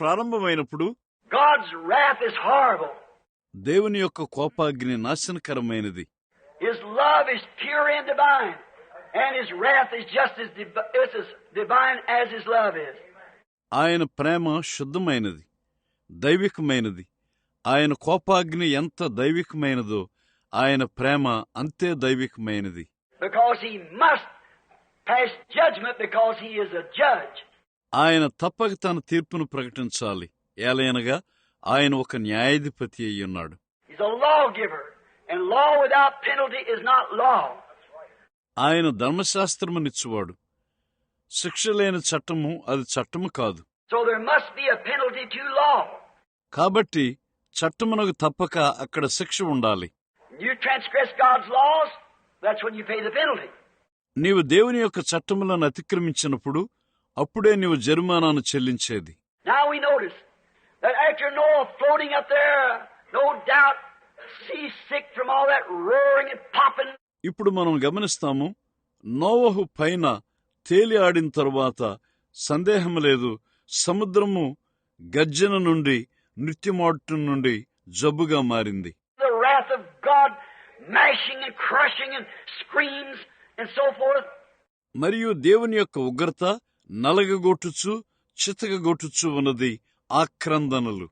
ప్రారంభమైనప్పుడు దేవుని యొక్క కోపాగ్ని నాశనకరమైనది. ఆయన ప్రేమ శుద్ధమైనది దైవికమైనది. ఆయన కోపాగ్ని ఎంత దైవికమైనదో ఆయన ప్రేమ అంతే దైవికమైనది. Because he must pass judge ఆయన తప్పక తన తీర్పును ప్రకటించాలి ఏలయనగా ఆయన ఒక న్యాయాధిపతి అయి ఉన్నాడు. ఆయన ధర్మశాస్త్రమునిచ్చువాడు శిక్ష లేని చట్టము అది చట్టము కాదు. కాబట్టి చట్టమునకు తప్పక అక్కడ శిక్ష ఉండాలి. నీవు దేవుని యొక్క చట్టములను అతిక్రమించినప్పుడు అప్పుడే నీవు జరిమానాను చెల్లించేది. ఇప్పుడు మనం గమనిస్తాము నోవహు పైన తేలి ఆడిన తరువాత సందేహం లేదు. సముద్రము గర్జన నుండి నృత్యమాడటం నుండి జబ్బుగా మారింది. మరియు దేవుని యొక్క ఉగ్రత నలగగొట్టుచు చితకగొట్టుచు ఉన్నది ఆక్రందనలు.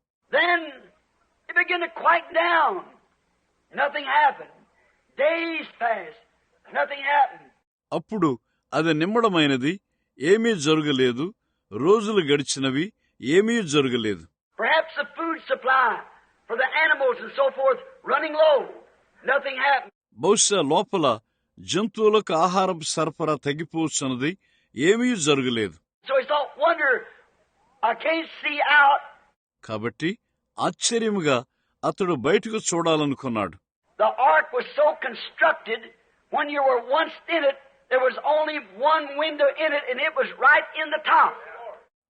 అప్పుడు అది నిమ్మడమైనది ఏమీ జరగలేదు. రోజులు గడిచినవి ఏమీ జరగలేదు. బహుశా లోపల జంతువులకు ఆహారం సరఫరా తగ్గిపోతున్నది ఏమీ జరగలేదు. కాబట్టి ఆశ్చర్యముగా అతడు బయటకు చూడాలనుకున్నాడు.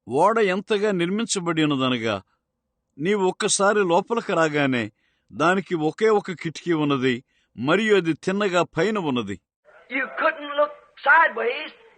ఓడ ఎంతగా నిర్మించబడి ఉన్నదనగా నీవు ఒక్కసారి లోపలికి రాగానే దానికి ఒకే ఒక కిటికీ ఉన్నది మరియు అది తిన్నగా పైన ఉన్నది.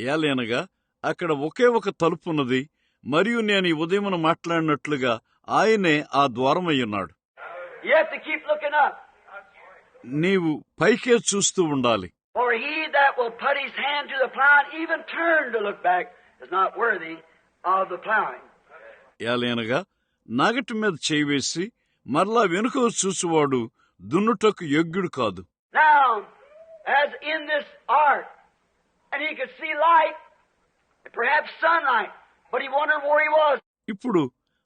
ఏలేనగా అక్కడ ఒకే ఒక తలుపు ఉన్నది మరియు నేను ఈ ఉదయం మాట్లాడినట్లుగా ఆయనే ఆ ద్వారం ద్వారమయ్యున్నాడు నీవు పైకే చూస్తూ ఉండాలి. ఏలేనగా నాగటి మీద చేయి వేసి మరలా వెనుక చూసేవాడు దున్నుటకు యోగ్యుడు కాదు. Now, as in this ark, and he could see light, perhaps sunlight, but he wondered where he was. ఇప్పుడు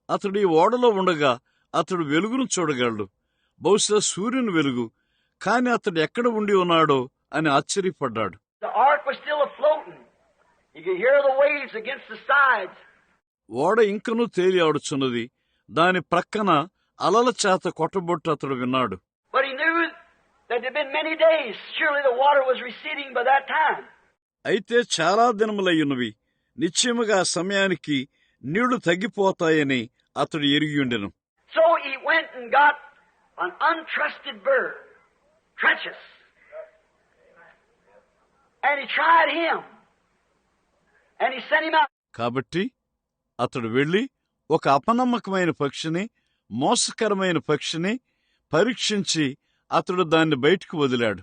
అతడు ఈ ఓడలో ఉండగా అతడు వెలుగును చూడగలడు బహుశా సూర్యుని వెలుగు కాని అతడు ఎక్కడ ఉండి ఉన్నాడో అని ఆశ్చర్యపడ్డాడు The ark was still afloating. You could hear the waves against the sides. ఓడ ఇంకనూ తేలి ఆడుచున్నది దాని ప్రక్కన అలల చేత కొట్టబొట్టు అతడు విన్నాడు But he knew అయితే చాలా దినములయ్యున్నవి నిశ్చయముగా ఆ సమయానికి నీళ్ళు తగ్గిపోతాయని అతడు ఎరిగియుండెను So he went and got an untrusted bird, treacherous. And he tried him. And he sent him out. కాబట్టి అతడు వెళ్ళి ఒక అపనమ్మకమైన పక్షిని మోసకరమైన పక్షిని పరీక్షించి అతడు దాన్ని బయటకు వదిలాడు.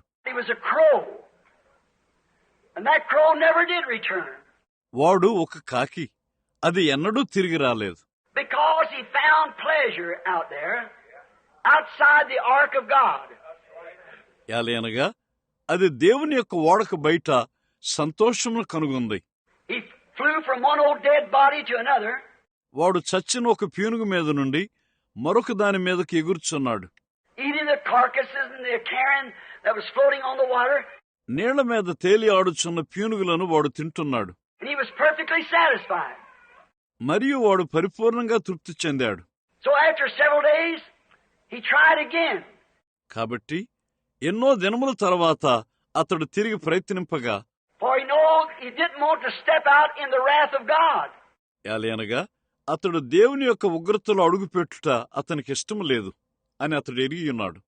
వాడు ఒక కాకి. అది ఎన్నడూ తిరిగి రాలేదు. ఎలాగా అది దేవుని యొక్క ఓడకు బయట సంతోషమును కనుగొంది. వాడు చచ్చిన ఒక ప్యూనుగు మీద నుండి మరొక దాని మీదకి ఎగురుచున్నాడు. eating the carcasses and నీళ్ళ మీద తేలి ఆడుచున్న ప్యూనుగులను వాడు తింటున్నాడు. మరియు వాడు పరిపూర్ణంగా తృప్తి చెందాడు. కాబట్టి ఎన్నో దినముల తర్వాత అతడు తిరిగి ప్రయత్నింపగా అలా అనగా అతడు దేవుని యొక్క ఉగ్రతలో అడుగుపెట్టుట అతనికి ఇష్టం లేదు. అని అతడు ఎరిగియున్నాడు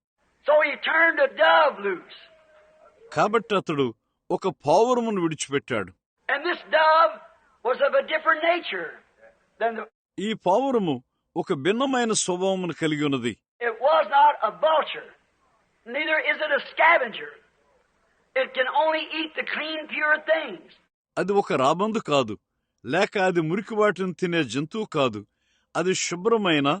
కాబట్టి అతడు ఒక పావురమును విడిచిపెట్టాడు. ఈ పావురము ఒక భిన్నమైన స్వభావమును కలిగి ఉన్నది. అది ఒక రాబందు కాదు లేక అది మురికి తినే జంతువు కాదు. అది శుభ్రమైన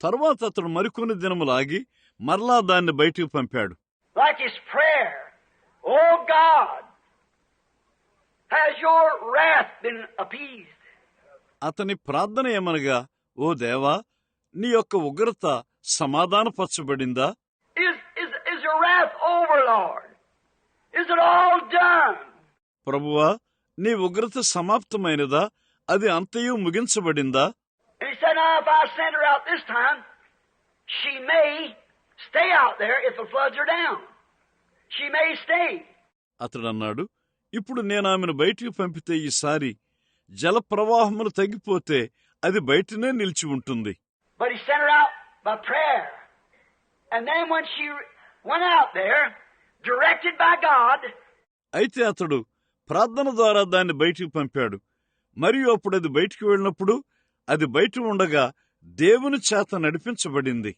తర్వాత అతడు మరికొన్ని దినములాగి మరలా దాన్ని బయటికి పంపాడు. Like his prayer, Oh God, has your wrath been appeased? అతని ప్రార్థన ఏమనగా ఓ దేవా నీ యొక్క ఉగ్రత సమాధానపరచబడిందా? ప్రభువా నీ ఉగ్రత సమాప్తమైనదా? అది అంతయు ముగించబడిందా? Now, if I send her out this time, she may stay out there if the floods are down. She may stay. అతడు అన్నాడు ఇప్పుడు నేను ఆమెను బయటికి పంపితే ఈసారి జల ప్రవాహములు తగ్గిపోతే అది బయటనే నిలిచి ఉంటుంది But he sent her out by prayer. And then when she went out there, directed by God, అయితే అతడు ప్రార్థన ద్వారా దాన్ని బయటికి పంపాడు మరియు అప్పుడు అది బయటికి వెళ్ళినప్పుడు అది బయట ఉండగా దేవుని చేత నడిపించబడింది.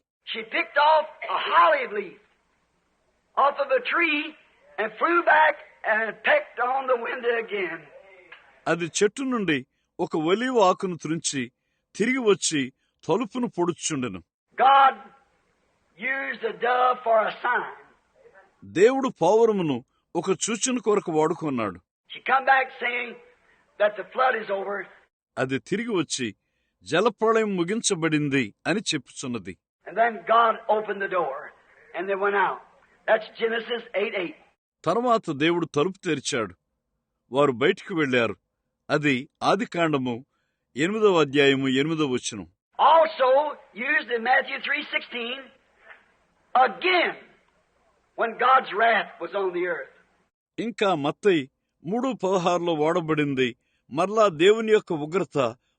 అది చెట్టు నుండి ఒక ఒలివ ఆకును తురించి తిరిగి వచ్చి తలుపును పొడుచుండెను. దేవుడు పావురమును ఒక సూచన కొరకు వాడుకున్నాడు. అది తిరిగి వచ్చి జలప్రళయం ముగించబడింది అని చెప్పుచున్నది And then God opened the door and they went out. That's Genesis 8 8. తర్వాత దేవుడు తలుపు తెరిచాడు వారు బయటికి వెళ్ళారు అది ఆది కాండము ఎనిమిదవ అధ్యాయము ఎనిమిదవ వచనం Also used in Matthew 3:16 again when God's wrath was on the earth. ఇంకా మత్తయి మూడు పదహారులో వాడబడింది మరలా దేవుని యొక్క ఉగ్రత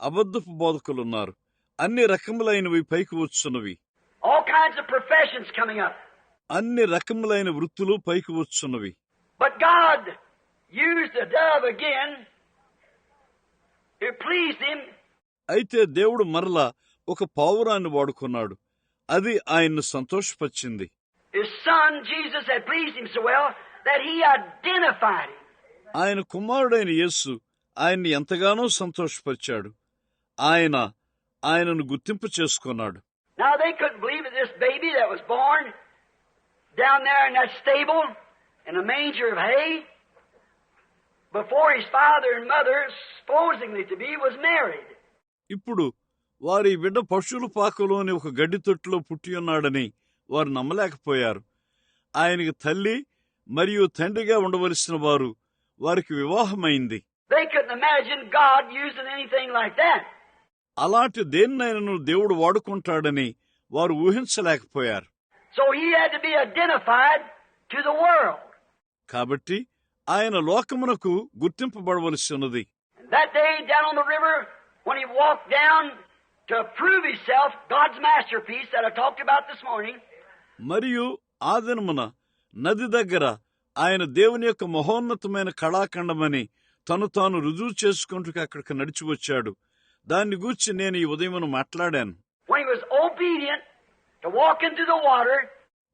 అబద్ధపు బోధకులు ఉన్నారు అన్ని రకములైనవి పైకి వచ్చునవి. అన్ని రకములైన వృత్తులు పైకి వచ్చునవి. అయితే దేవుడు మరలా ఒక పావురాన్ని వాడుకున్నాడు. అది ఆయన్ను సంతోషపచ్చింది ఆయన కుమారుడైన యేస్సు ఆయన్ని ఎంతగానో సంతోషపరిచాడు. ఆయన ఆయనను గుర్తింపు చేసుకున్నాడు. ఇప్పుడు వారి బిడ్డ పశువుల పాకలోని ఒక గడ్డి తొట్టులో పుట్టి ఉన్నాడని వారు నమ్మలేకపోయారు. ఆయనకి తల్లి మరియు తండ్రిగా ఉండవలసిన వారు వారికి వివాహమైంది. They could imagine anything like అలాంటి దేన్నైనా దేవుడు వాడుకుంటాడని వారు ఊహించలేకపోయారు. కాబట్టి ఆయన లోకమునకు గుర్తింపబడవలసి ఉన్నది. మరియు ఆ దినమున నది దగ్గర ఆయన దేవుని యొక్క మహోన్నతమైన కళాఖండమని తను తాను రుజువు చేసుకుంటూ అక్కడికి నడిచి వచ్చాడు. దాన్ని గూర్చి నేను ఈ ఉదయం మాట్లాడాను.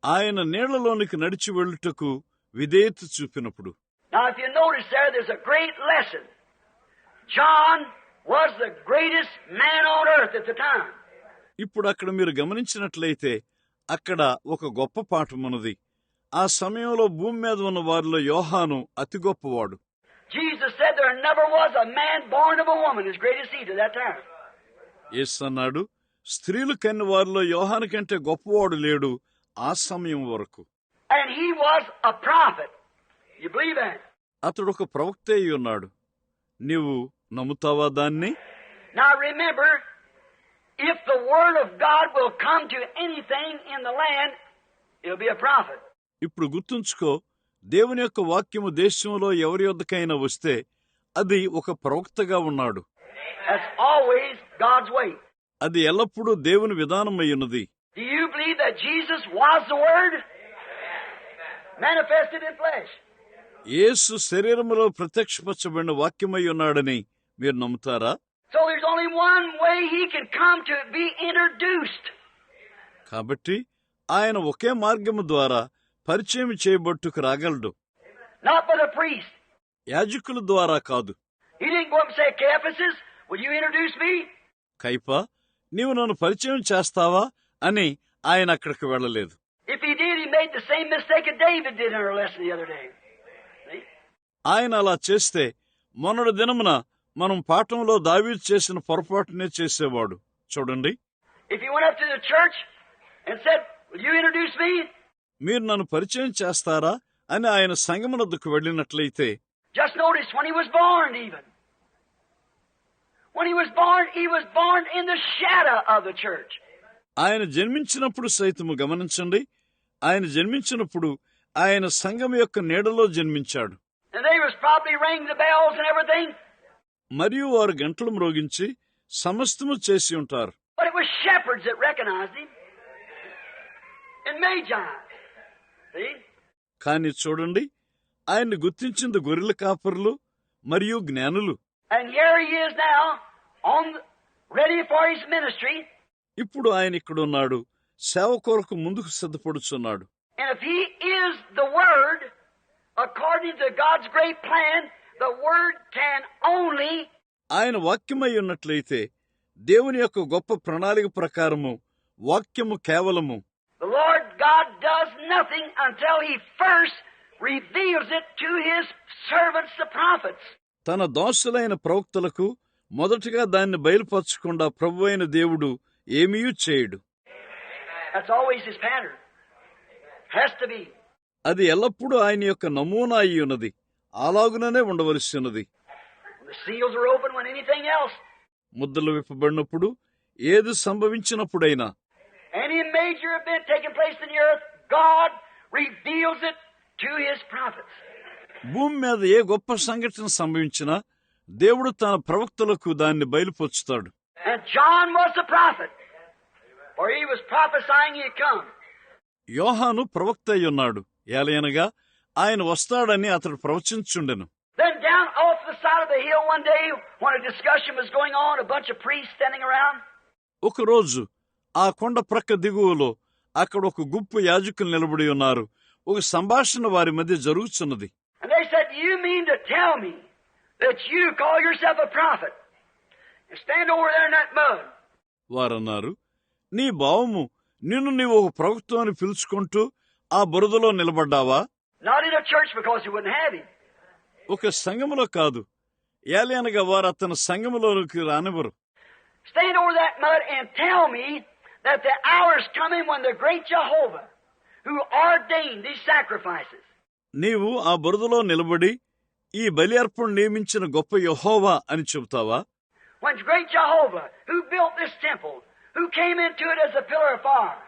ఆయన నీళ్ళలోనికి నడిచి వెళ్ళుటకు విధేయత చూపినప్పుడు. ఇప్పుడు అక్కడ మీరు గమనించినట్లయితే అక్కడ ఒక గొప్ప పాఠం ఉన్నది. ఆ సమయంలో భూమి మీద ఉన్న వారిలో యోహాను అతి గొప్పవాడు. ఇస్తున్నాడు స్త్రీలు కన్ను వారిలో యోహాను కంటే గొప్పవాడు లేడు ఆ సమయం వరకు. అతడు ఒక ప్రవక్త అయి ఉన్నాడు. నీవు నమ్ముతావా దాన్ని? ఇప్పుడు గుర్తుంచుకో దేవుని యొక్క వాక్యము దేశంలో ఎవరి వద్దకైనా వస్తే అది ఒక ప్రవక్తగా ఉన్నాడు. అది ఎల్లప్పుడూ దేవుని in flesh. యేసు శరీరములో ప్రత్యక్షపరచబడిన వాక్యమై ఉన్నాడని మీరు నమ్ముతారా. కాబట్టి ఆయన ఒకే మార్గము ద్వారా పరిచయం చేయబట్టుకు రాగలడు. యాజకుల ద్వారా కాదు. కైపా నీవు నన్ను పరిచయం చేస్తావా అని ఆయన అక్కడికి వెళ్ళలేదు ఆయన అలా చేస్తే మొన్నటి దినమున మనం పాఠంలో దావీ చేసిన పొరపాటునే చేసేవాడు. చూడండి. If you went up to the church? మీరు నన్ను పరిచయం చేస్తారా అని ఆయన సంగమనద్దుకు వెళ్ళినట్లయితే ఆయన జన్మించినప్పుడు సైతం గమనించండి. ఆయన జన్మించినప్పుడు ఆయన సంఘం యొక్క నీడలో జన్మించాడు. మరియు వారు గంటలు మ్రోగించి సమస్తము చేసి ఉంటారు. But it was shepherds that recognized. కానీ చూడండి ఆయన్ని గుర్తించింది గొర్రెల కాపరులు మరియు జ్ఞానులు. ఇప్పుడు ఆయన ఇక్కడ ఉన్నాడు సేవ కొరకు ముందుకు సిద్ధపడుచున్నాడు. ఆయన వాక్యమై ఉన్నట్లయితే దేవుని యొక్క గొప్ప ప్రణాళిక ప్రకారము వాక్యము కేవలము. God does nothing until he first reveals it to his servants, the prophets. తన దాసులైన ప్రవక్తలకు మొదటగా దాన్ని బయలుపరచకుండా ప్రభు అయిన దేవుడు ఏమీ చేయడు. అది ఎల్లప్పుడూ ఆయన యొక్క నమూనా అయి ఉన్నది. అలాగుననే ఉండవలసి ఉన్నది. ముద్దలు విప్పబడినప్పుడు ఏది సంభవించినప్పుడైనా any major event taking place in the earth, God reveals it to his prophets. భూ మీద ఏ గొప్ప సంఘటన సంభవించినా దేవుడు తన ప్రవక్తలకు దాన్ని బయలుపరుచుతాడు యోహాను ప్రవక్త అయి ఉన్నాడు. ఏలయనగా ఆయన వస్తాడని అతడు ప్రవచించుండెను. ఒకరోజు ఆ కొండ ప్రక్క దిగువలో అక్కడ ఒక గుప్పు యాజకులు నిలబడి ఉన్నారు. ఒక సంభాషణ వారి మధ్య జరుగుతున్నది వారన్నారు నీ బావము నిన్ను నీవు ఒక ప్రభుత్వం అని పిలుచుకుంటూ ఆ బురదలో నిలబడ్డావా? ఒక సంగములో కాదు. ఏలైనగా వారు అతను సంగములోకి రానివ్వరు. That the hour's coming when the great Jehovah, who ordained these sacrifices, నీవు ఆ బురదలో నిలబడి ఈ బలి అర్పణ నియమించిన గొప్ప యహోవా అని చెబుతావా when great Jehovah, who built this temple, who came into it as a pillar of fire,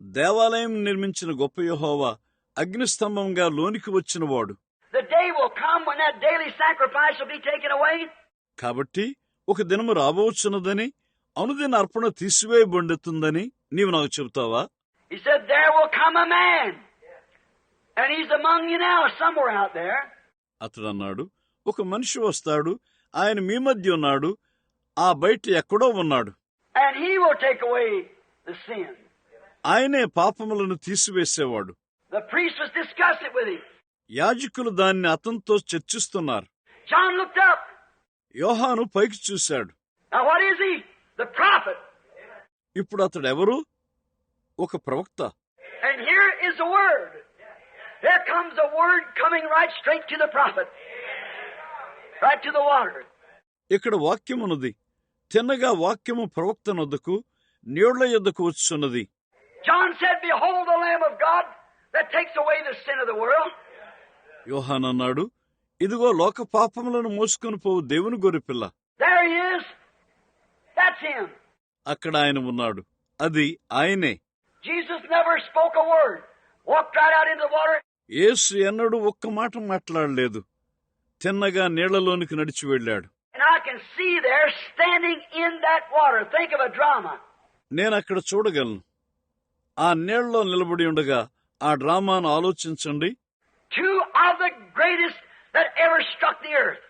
దేవాలయం నిర్మించిన గొప్ప యహోవా అగ్నిస్తంభంగా లోనికి వచ్చినవాడు the day will come when that daily sacrifice will be taken away, కాబట్టి ఒక దినము రాబోచున్నదని అనుదిన అర్పణ తీసివేయబడుతుందని నీవు నాకు చెబుతావా? అతడు అన్నాడు ఒక మనిషి వస్తాడు ఆయన మీ మధ్య ఉన్నాడు ఆ బయట ఎక్కడో ఉన్నాడు. ఆయనే పాపములను తీసివేసేవాడు. యాజకులు దాన్ని అతనితో చర్చిస్తున్నారు. యోహాను పైకి చూశాడు. ఇప్పుడు అతడు ఎవరు? ఒక ప్రవక్త. ఇక్కడ వాక్యం ఉన్నది తిన్నగా వాక్యము ప్రవక్త నొద్దుకు నీళ్ళ యొద్దకు వచ్చున్నది యోహాన్ అన్నాడు ఇదిగో లోక పాపములను మోసుకుని పోవు దేవుని గొర్రెపిల్ల. That's him. అక్కడ ఆయన ఉన్నాడు అది ఆయనే Jesus never spoke a word. Walked right out into the water. యేసు ఎన్నడూ ఒక్క మాట మాట్లాడలేదు తిన్నగా నీళ్ళలోనికి నడిచి వెళ్ళాడు And I can see there standing in that water. Think of a drama. నేను అక్కడ చూడగలను ఆ నీళ్ళలో నిలబడి ఉండగా ఆ డ్రామాను ఆలోచించండి Two of the greatest that ever struck the earth.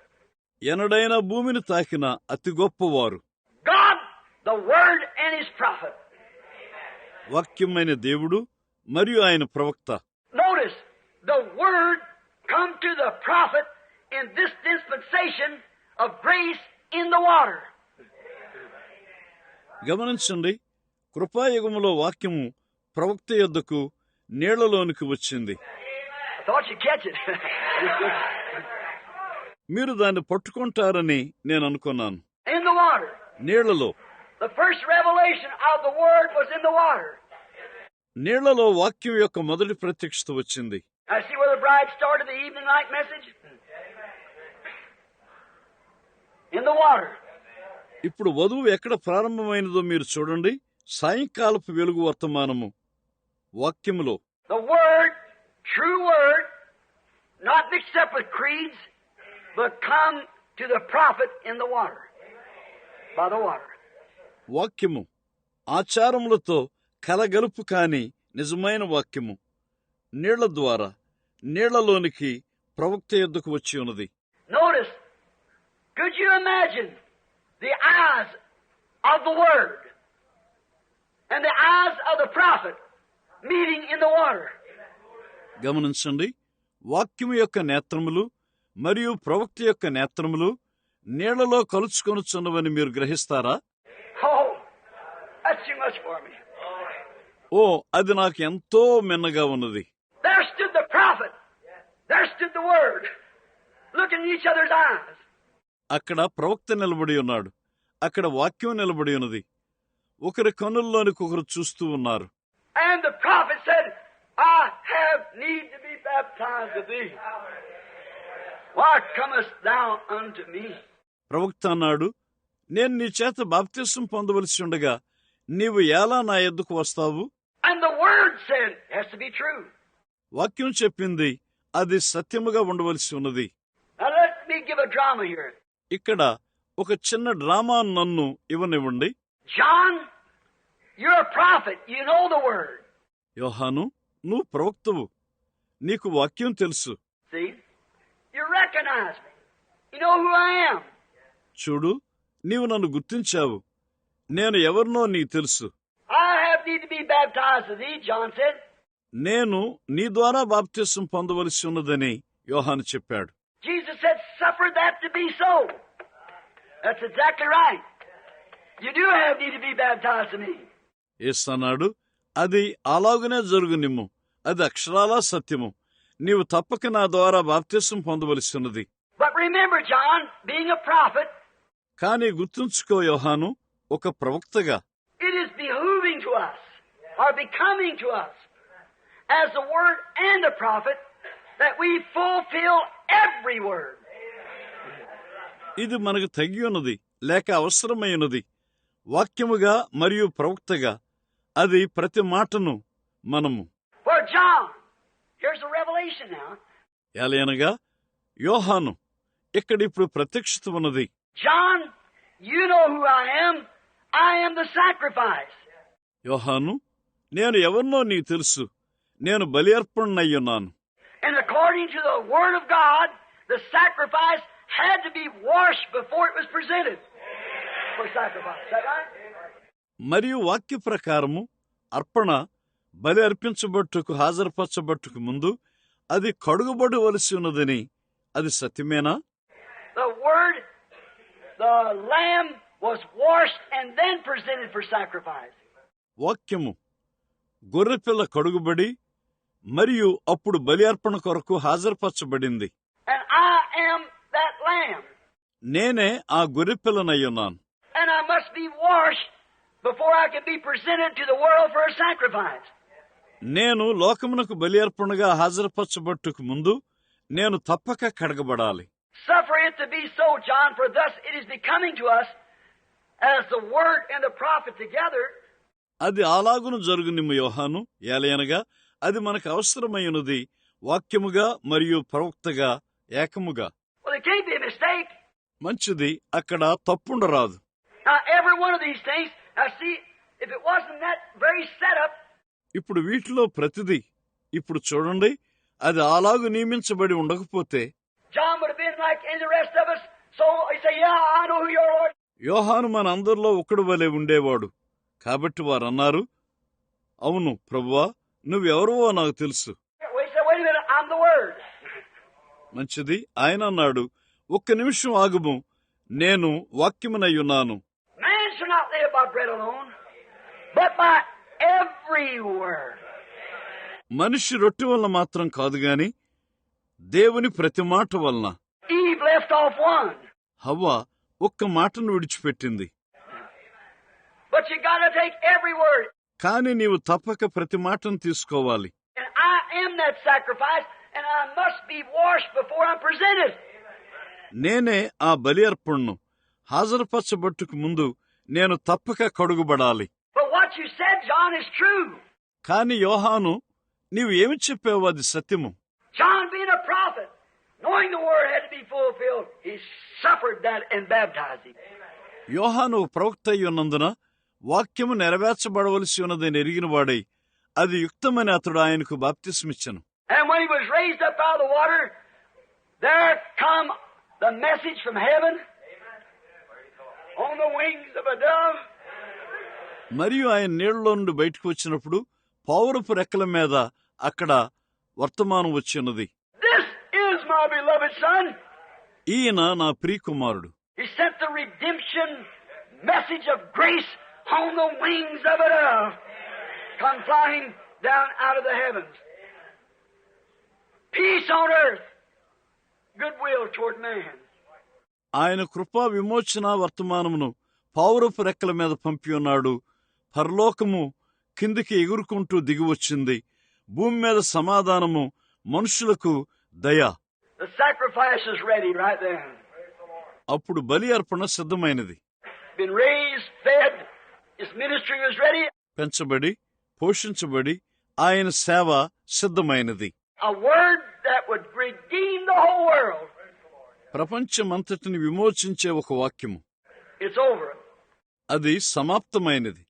ఎనడైనా భూమిని తాకిన అతి గొప్పవారు వాక్యమైన దేవుడు మరియు ఆయన ప్రవక్త. గమనించండి కృపాయుగములో వాక్యము ప్రవక్త యొద్దకు నీళ్ళలోనికి వచ్చింది. మీరు దాన్ని పట్టుకుంటారని నేను అనుకున్నాను. ఇన్ ద నీళ్ళలో. నీళ్ళలో వాక్యం యొక్క మొదటి ప్రత్యక్షత వచ్చింది. ఇప్పుడు వధువు ఎక్కడ ప్రారంభమైనదో మీరు చూడండి. సాయంకాలపు వెలుగు వర్తమానము. వాక్యములో. ఇన్ ద వాటర్ వాక్యము. ఆచారములతో కలగలుపు కాని నిజమైన వాక్యము. నీళ్ళ ద్వారా నీళ్ళలోనికి ప్రవక్త యొద్దకు వచ్చి ఉన్నది. Notice, could you imagine the eyes of the Word and the eyes of the prophet meeting in the water? గమనించండి వాక్యము యొక్క నేత్రములు మరియు ప్రవక్త యొక్క నేత్రములు నీళ్ళలో కలుచుకొనుచున్నవని మీరు గ్రహిస్తారా? ఓ అది నాకు ఎంతో మిన్నగా ఉన్నది. అక్కడ ప్రవక్త నిలబడి ఉన్నాడు. అక్కడ వాక్యం నిలబడి ఉన్నది. ఒకరి కనుల్లోనికి ఒకరు చూస్తూ ఉన్నారు. ప్రాఫిట్ ప్రవక్త అన్నాడు నేను నీ చేత బాప్తిస్వం పొందవలసి ఉండగా నీవు ఎలా నా ఎద్దుకు వస్తావు? వాక్యం చెప్పింది అది సత్యముగా ఉండవలసి ఉన్నది. ఇక్కడ ఒక చిన్న డ్రామా నన్ను ఇవ్వనివ్వండి. యోహాను నువ్వు ప్రవక్తవు. నీకు వాక్యం తెలుసు. చూడు నీవు నన్ను గుర్తించావు. నేను ఎవరినో నీ తెలుసు. నేను నీ ద్వారా బాప్త్యసం పొందవలసి ఉన్నదని యోహాను చెప్పాడు. అన్నాడు అది అలాగనే జరుగు నిమ్ము అది అక్షరాలా సత్యము. నీవు తప్పక నా ద్వారా బాప్త్యసం పొందవలసి ఉన్నది. But remember John being a prophet కానీ గుర్తుంచుకో యోహాను ఒక ప్రవక్తగా. ఇది మనకు తగ్గి ఉన్నది లేక అవసరమైనది వాక్యముగా మరియు ప్రవక్తగా. అది ప్రతి మాటను మనము. ఎలా యోహాను ఇక్కడ ఇప్పుడు ప్రత్యక్షత ఉన్నది యోహాను నేను ఎవరినో నీకు తెలుసు. నేను బలి అర్పణయ్యున్నాను మరియు వాక్య ప్రకారము అర్పణ బలి అర్పించబట్టుకు హాజరుపరచబట్టుకు ముందు అది కడుగుబడవలసి ఉన్నదని. అది సత్యమేనా? the lamb వాక్యము. గొర్రె పిల్ల కడుగుబడి మరియు అప్పుడు బలియర్పణ కొరకు హాజరుపరచబడింది. నేనే ఆ గొర్రె పిల్లనై ఉన్నాను నేను లోకమునకు బలి అర్పణగా హాజరుపరచబట్టుకు ముందు నేను తప్పక కడగబడాలి. Suffer it to be so, John, for thus it is becoming to us as the Word and the Prophet together. అది అలాగును జరుగుని యోహాను ఏలయనగా అది మనకు అవసరమైనది వాక్యముగా మరియు ప్రవక్తగా ఏకముగా. మంచిది అక్కడ తప్పుండరాదు. ఇప్పుడు వీటిలో ప్రతిదీ ఇప్పుడు చూడండి అది అలాగు నియమించబడి ఉండకపోతే యోహాను మనందరిలో ఒకడు వలె ఉండేవాడు. కాబట్టి వారన్నారు అవును ప్రభువా నువ్వెవరో నాకు తెలుసు. మంచిది. ఆయన అన్నాడు ఒక్క నిమిషం ఆగుము నేను వాక్యమునై ఉన్నాను. మనిషి రొట్టె వల్ల మాత్రం కాదు గాని దేవుని ప్రతి మాట వలన. హవ్వ ఒక్క మాటను విడిచిపెట్టింది. కానీ నీవు తప్పక ప్రతి మాటను తీసుకోవాలి. నేనే ఆ బలి అర్పణను హాజరుపరచబట్టుకు ముందు నేను తప్పక కడుగుబడాలి. కాని యోహాను నీవు ఏమి చెప్పావు అది సత్యము? John, being a prophet, knowing the word had to be fulfilled, he suffered that and baptized him. యోహాను ప్రవక్త అయ్యున్నందున వాక్యము నెరవేర్చబడవలసి ఉన్నది ఎరిగిన వాడై అది యుక్తమైన అతడు ఆయనకు బాప్తిస్మిచ్చను. మరియు ఆయన నీళ్ళలో నుండి బయటకు వచ్చినప్పుడు పౌరపు రెక్కల మీద అక్కడ వర్తమానం వచ్చినది ఈయన నా ప్రి ప్రియకుమారుడు ఆయన కృపా విమోచన వర్తమానమును పౌరపు రెక్కల మీద పంపి ఉన్నాడు. పరలోకము కిందికి ఎగురుకుంటూ దిగివచ్చింది వచ్చింది. భూమి మీద సమాధానము మనుషులకు దయ. అప్పుడు బలి అర్పణ సిద్ధమైనది. పెంచబడి పోషించబడి ఆయన సేవ సిద్ధమైనది. ప్రపంచమంతటిని విమోచించే ఒక వాక్యము. అది సమాప్తమైనది.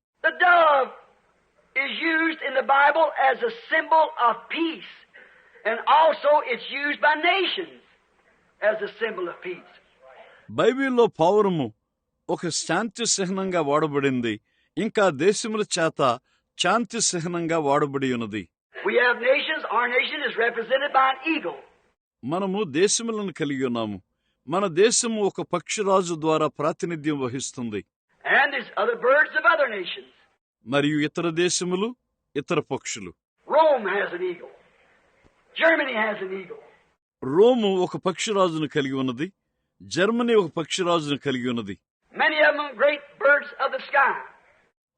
Is used in the Bible as a symbol of peace. And also it's used by nations as a symbol of peace. బైబిల్లో పౌరము ఒక శాంతి చిహ్నంగా వాడబడింది ఇంకా దేశముల చేత శాంతి చిహ్నంగా వాడబడి ఉన్నది We have nations. Our nation is represented by an eagle. మనము దేశములను కలిగి ఉన్నాము మన దేశము ఒక పక్షిరాజు ద్వారా ప్రాతినిధ్యం వహిస్తుంది And there's other birds of other nations. మరియు ఇతర దేశములు ఇతర పక్షులు. రోము ఒక పక్షిరాజును కలిగి ఉన్నది. జర్మనీ ఒక పక్షిరాజును కలిగి ఉన్నది.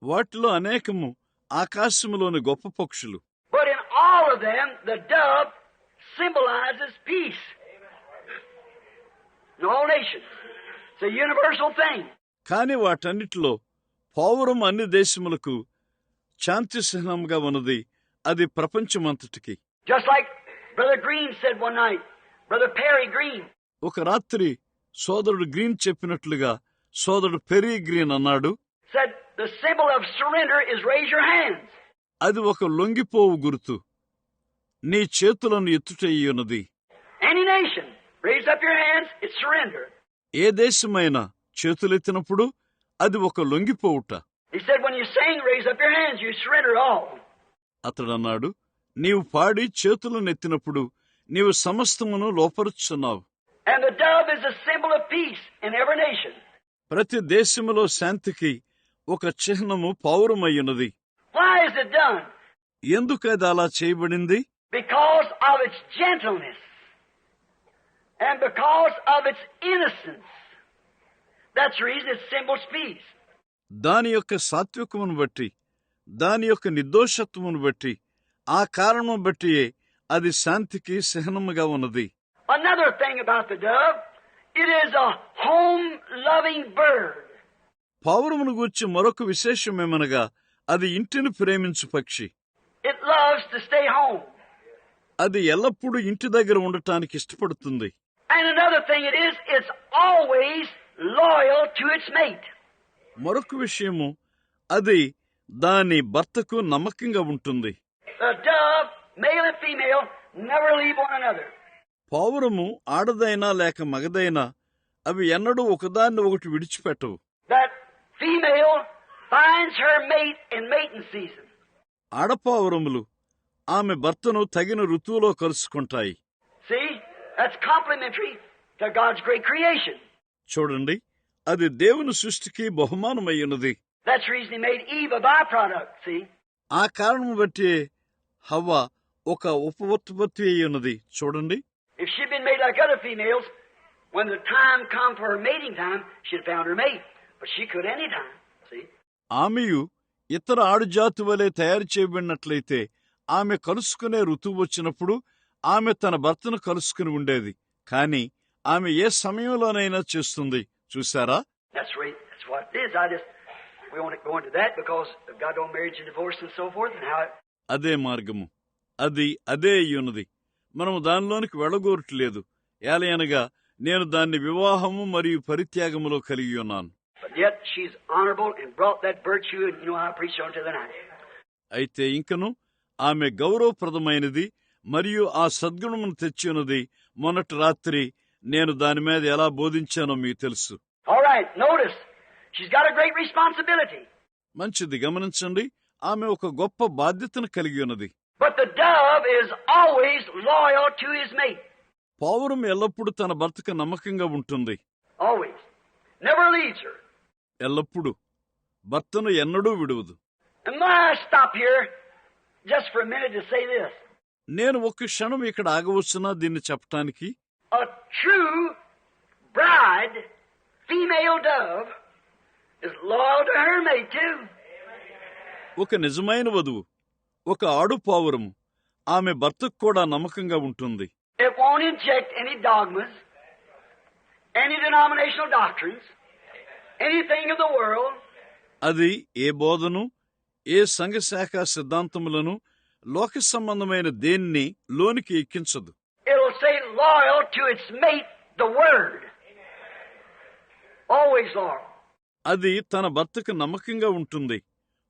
వాటిలో అనేకము ఆకాశములోని గొప్ప పక్షులు. కానీ వాటన్నిటిలో పావురం అన్ని దేశములకు శాంతి చిహ్నంగా ఉన్నది. అది ప్రపంచమంతటికి. ఒక రాత్రి సోదరుడు గ్రీన్ చెప్పినట్లుగా సోదరుడు పెరీ గ్రీన్ అన్నాడు. అది ఒక లొంగిపోవు గుర్తు. నీ చేతులను ఎత్తుటయ్యున్నది ఏ దేశమైనా చేతులెత్తినప్పుడు అది ఒక లొంగిపోవుట అతడు అన్నాడు నీవు పాడి చేతులు నెత్తినప్పుడు నీవు సమస్తమును లోపరుచున్నావు. ప్రతి దేశములో శాంతికి ఒక చిహ్నము పౌరమయ్యున్నది ఎందుకది అలా చేయబడింది? Because of its gentleness and because of its innocence దాని యొక్క సాత్వికమును బట్టి దాని యొక్క నిర్దోషత్వమును బట్టి ఆ కారణం బట్టి అది శాంతికి సహనముగా ఉన్నది. పౌరమును గుర్చి మరొక విశేషం ఏమనగా అది ఇంటిని ప్రేమించు పక్షి. అది ఎల్లప్పుడూ ఇంటి దగ్గర ఉండటానికి ఇష్టపడుతుంది. And another thing it is, it's always మరొక విషయము అది దాని భర్తకు నమ్మకంగా ఉంటుంది. పావురము ఆడదైనా లేక మగదైనా అవి ఎన్నడూ ఒకదాన్ని ఒకటి విడిచిపెట్టవు. ఆడపావురములు ఆమె భర్తను తగిన ఋతువులో కలుసుకుంటాయి. చూడండి అది దేవుని సృష్టికి బహుమానమయ్యున్నది. ఆ కారణం బట్టి హవ్వ ఒక ఉపవత్పత్తి అయి ఉన్నది చూడండి ఆమెయు ఇతర ఆడు జాతి వలె తయారు చేయబడినట్లయితే ఆమె కలుసుకునే ఋతువు వచ్చినప్పుడు ఆమె తన భర్తను కలుసుకుని ఉండేది. కానీ ఆమె ఏ సమయంలోనైనా చూస్తుంది. చూసారా అదే మార్గము. అది అదే అయ్యున్నది. మనము దానిలోనికి వెళ్ళగోరట్లేదు. ఏలయనగా నేను దాన్ని వివాహము మరియు పరిత్యాగములో కలిగి ఉన్నాను. అయితే ఇంకను ఆమె గౌరవప్రదమైనది మరియు ఆ సద్గుణమును తెచ్చున్నది మొన్నటి రాత్రి నేను దాని మీద ఎలా బోధించానో మీకు తెలుసు. మంచిది గమనించండి ఆమె ఒక గొప్ప బాధ్యతను కలిగి ఉన్నది. పావురం ఎల్లప్పుడూ తన భర్తకు నమ్మకంగా ఉంటుంది. ఎల్లప్పుడు. భర్తను ఎన్నడూ విడువదు. నేను ఒక క్షణం ఇక్కడ ఆగవచ్చునా దీన్ని చెప్పటానికి? a true bride, female dove, is loyal to her mate too. ఒక నిజమైన వధువు ఒక ఆడు పావురం ఆమె భర్తకు కూడా నమ్మకంగా ఉంటుంది. అది ఏ బోధను ఏ సంఘశాఖ సిద్ధాంతములను లోక సంబంధమైన దేన్ని లోనికి ఎక్కించదు. loyal to its mate, the Word. Always loyal. అది తన భర్తకు నమ్మకంగా ఉంటుంది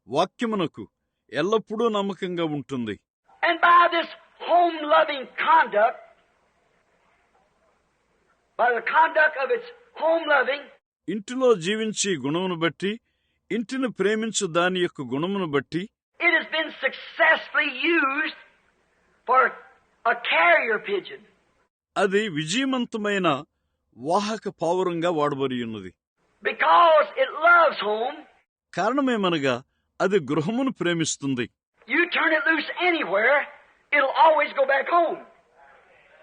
వాక్యమునకు ఎల్లప్పుడూ నమ్మకంగా ఉంటుంది ఇంటిలో జీవించి గుణమును బట్టి ఇంటిని ప్రేమించు దాని యొక్క గుణమును బట్టి it is been successful use for a pigeon అది విజయవంతమైన వాహక పావురంగా వాడబరియున్నది కారణమేమనగా అది గృహమును ప్రేమిస్తుంది. You turn it loose anywhere it will back